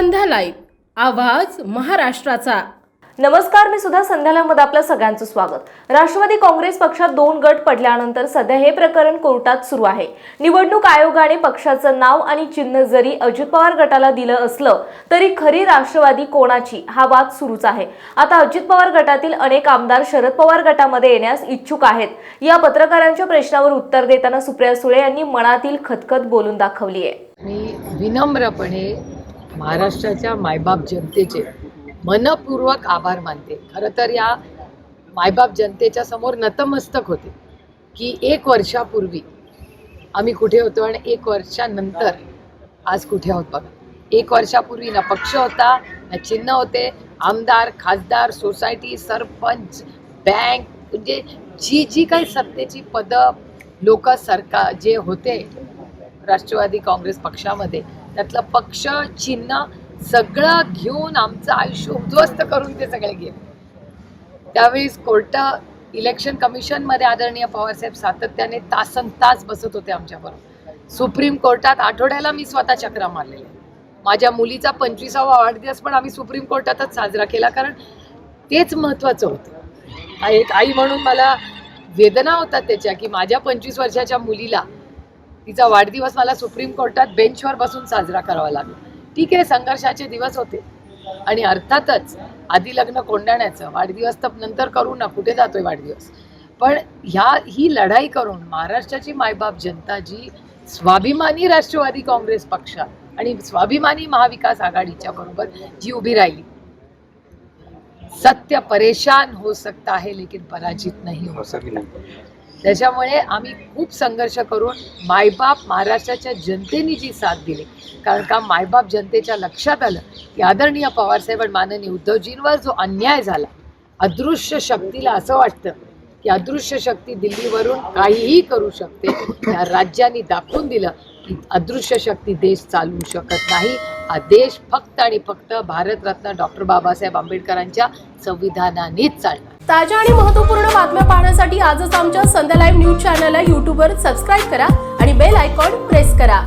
संध्या live आवाज महाराष्ट्राचा. नमस्कार मी सुद्धा संध्यालयमध्ये आपलं सगळ्यांचं स्वागत. राष्ट्रवादी काँग्रेस पक्षात दोन गट पडल्यानंतर सध्या हे प्रकरण कोर्टात सुरू आहे. निवडणूक आयोगाने पक्षाचं नाव आणि चिन्ह जरी अजित पवार गटाला दिलं असलं तरी खरी राष्ट्रवादी कोणाची हा वाद सुरूच आहे. आता अजित पवार गटातील अनेक आमदार शरद पवार गटामध्ये येण्यास इच्छुक आहेत. या पत्रकारांच्या प्रश्नावर उत्तर देताना सुप्रिया सुळे यांनी मनातील खतखत बोलून दाखवली आहे मी विनम्रपणे महाराष्ट्राच्या मायबाप जनतेचे मनपूर्वक आभार मानते. खरं तर या मायबाप जनतेच्या समोर नतमस्तक होते की एक वर्षापूर्वी आम्ही कुठे होतो आणि एक वर्षानंतर आज कुठे आहोत बघा. एक वर्षापूर्वी ना पक्ष होता ना चिन्ह होते. आमदार खासदार सोसायटी सरपंच बँक म्हणजे जी जी काही सत्तेची पदं लोक सरकार जे होते राष्ट्रवादी काँग्रेस पक्षामध्ये त्यातलं पक्ष चिन्ह सगळं घेऊन आमचं आयुष्य उद्ध्वस्त करून ते सगळे गेले. त्यावेळेस कोर्ट इलेक्शन कमिशनमध्ये आदरणीय पवारसाहेब सातत्याने तासन तास बसत होते आमच्याबरोबर. सुप्रीम कोर्टात आठवड्याला मी स्वतः चक्रा मारलेल्या माझ्या मुलीचा पंचवीसावा वाढदिवस पण आम्ही सुप्रीम कोर्टातच साजरा केला कारण तेच महत्त्वाचं होतं. एक आई म्हणून मला वेदना होतात त्याच्या की माझ्या पंचवीस वर्षाच्या मुलीला तिचा वाढदिवस मला सुप्रीम कोर्टात बेंचवर बसून साजरा करावा लागला. ठीक आहे संघर्षाचे दिवस होते. आणि अर्थातच आधी लग्न कोंडाण्याचं वाढदिवस तर नंतर करू ना कुठे जातोय वाढदिवस? पण ह्या ही लढाई करून महाराष्ट्राची मायबाप जनता जी स्वाभिमानी राष्ट्रवादी काँग्रेस पक्ष आणि स्वाभिमानी महाविकास आघाडीच्या बरोबर जी उभी राहिली सत्य परेशान हो सकता है लेकिन पराजित नहीं हो सकता त्याच्यामुळे आम्ही खूप संघर्ष करून मायबाप महाराष्ट्राच्या जनतेने जी साथ दिली. कारण का मायबाप जनतेच्या लक्षात आलं की आदरणीय पवारसाहेब आणि माननीय उद्धवजींवर जो अन्याय झाला अदृश्य शक्तीला असं वाटतं की अदृश्य शक्ती दिल्लीवरून काहीही करू शकते या राज्यांनी दाखवून दिलं की अदृश्य शक्ती देश चालवू शकत नाही. हा देश फक्त आणि फक्त भारतरत्न डॉक्टर बाबासाहेब आंबेडकरांच्या संविधानानेच चालणार. ताज्या आणि महत्त्वपूर्ण बातम्या पाहण्यासाठी आजच आमच्या संध्या लाईव्ह न्यूज चॅनलला यूट्यूबवर सबस्क्राईब करा आणि बेल आयकॉन प्रेस करा.